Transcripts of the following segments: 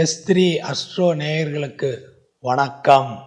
S three astro நேயர்களுக்கு வணக்கம்.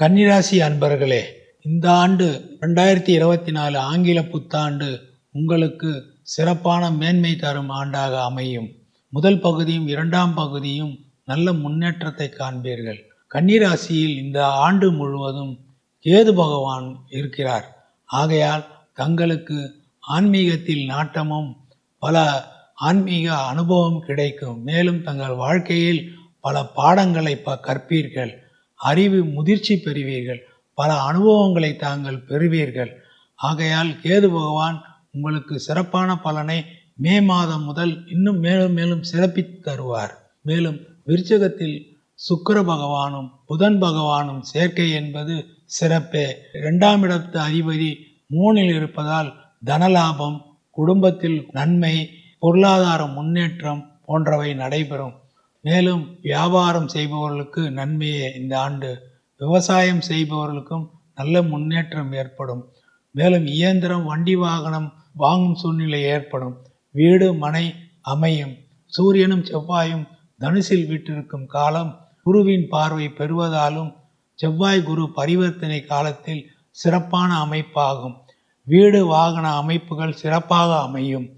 கன்னிராசி அன்பர்களே இந்த ஆண்டு ரெண்டாயிரத்தி இருபத்தி நாலு ஆங்கில புத்தாண்டு உங்களுக்கு சிறப்பான மேன்மை தரும் ஆண்டாக அமையும். முதல் பகுதியும் இரண்டாம் பகுதியும் நல்ல முன்னேற்றத்தை காண்பீர்கள். கன்னிராசியில் இந்த ஆண்டு முழுவதும் கேது பகவான் இருக்கிறார். ஆகையால் தங்களுக்கு ஆன்மீகத்தில் நாட்டமும் பல ஆன்மீக அனுபவம் கிடைக்கும். மேலும் தங்கள் வாழ்க்கையில் பல பாடங்களை ப கற்பீர்கள். அறிவு முதிர்ச்சி பெறுவீர்கள். பல அனுபவங்களை தாங்கள் பெறுவீர்கள். ஆகையால் கேது பகவான் உங்களுக்கு சிறப்பான பலனை மே மாதம் முதல் இன்னும் மேலும் மேலும் சிறப்பித்து தருவார். மேலும் விருச்சகத்தில் சுக்கர பகவானும் புதன் பகவானும் சேர்க்கை என்பது சிறப்பே. இரண்டாம் இடத்து அதிபதி மூணில் இருப்பதால் தனலாபம் குடும்பத்தில் நன்மை பொருளாதார முன்னேற்றம் போன்றவை நடைபெறும். மேலும் வியாபாரம் செய்பவர்களுக்கு நன்மையே. இந்த ஆண்டு விவசாயம் செய்பவர்களுக்கும் நல்ல முன்னேற்றம் ஏற்படும். மேலும் இயந்திரம் வண்டி வாகனம் வாங்கும் சூழ்நிலை ஏற்படும். வீடு மனை அமையும். சூரியனும் செவ்வாயும் தனுசில் வீட்டிருக்கும் காலம் குருவின் பார்வை பெறுவதாலும் செவ்வாய் குரு பரிவர்த்தனை காலத்தில் சிறப்பான அமைப்பாகும். வீடு வாகன அமைப்புகள் சிறப்பாக அமையும்.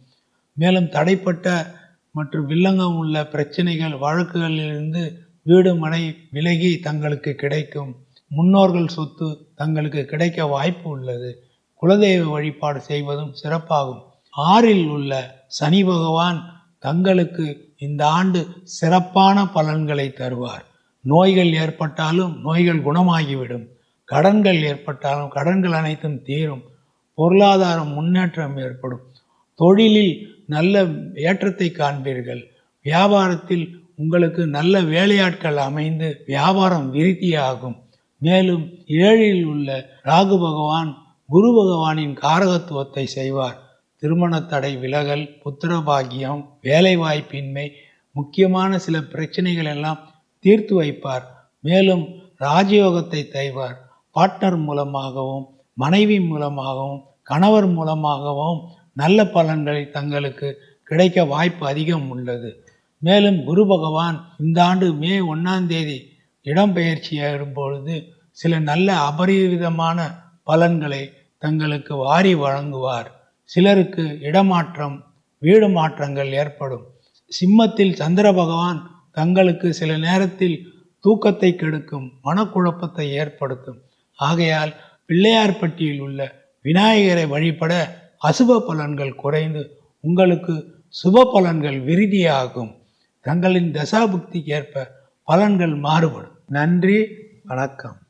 மேலும் தடைப்பட்ட மற்றும் வில்லங்கம் உள்ள பிரச்சனைகள் வழக்குகளிலிருந்து வீடு மனை விலகி தங்களுக்கு கிடைக்கும். முன்னோர்கள் சொத்து தங்களுக்கு கிடைக்க வாய்ப்பு உள்ளது. குலதெய்வ வழிபாடு செய்வதும் சிறப்பாகும். ஆறில் உள்ள சனி பகவான் தங்களுக்கு இந்த ஆண்டு சிறப்பான பலன்களை தருவார். நோய்கள் ஏற்பட்டாலும் நோய்கள் குணமாகிவிடும். கடன்கள் ஏற்பட்டாலும் கடன்கள் அனைத்தும் தீரும். பொருளாதார முன்னேற்றம் ஏற்படும். தொழிலில் நல்ல ஏற்றத்தை காண்பீர்கள். வியாபாரத்தில் உங்களுக்கு நல்ல வேலையாட்கள் அமைந்து வியாபாரம் விருத்தியாகும். மேலும் ஏழில் உள்ள ராகு பகவான் குரு பகவானின் காரகத்துவத்தை செய்வார். திருமண தடை விலகல் புத்திரபாகியம் வேலைவாய்ப்பின்மை முக்கியமான சில பிரச்சனைகள் எல்லாம் தீர்த்து வைப்பார். மேலும் ராஜயோகத்தை தைவார் பார்ட்னர் மூலமாகவும் மனைவி மூலமாகவும் கணவர் மூலமாகவும் நல்ல பலன்களை தங்களுக்கு கிடைக்க வாய்ப்பு அதிகம் உள்ளது. மேலும் குரு பகவான் இந்த ஆண்டு மே ஒன்றாம் தேதி இடம்பெயர்ச்சியாகும் பொழுது சில நல்ல அபரிவிதமான பலன்களை தங்களுக்கு வாரி வழங்குவார். சிலருக்கு இடமாற்றம் வீடு மாற்றங்கள் ஏற்படும். சிம்மத்தில் சந்திர பகவான் தங்களுக்கு சில நேரத்தில் தூக்கத்தை கெடுக்கும் மனக்குழப்பத்தை ஏற்படுத்தும். ஆகையால் பிள்ளையார்பட்டியில் உள்ள விநாயகரை வழிபட அசுப பலன்கள் குறைந்து உங்களுக்கு சுப பலன்கள் விருதியாகும். தங்களின் தசாபுக்திக்கு ஏற்ப பலன்கள் மாறுபடும். நன்றி வணக்கம்.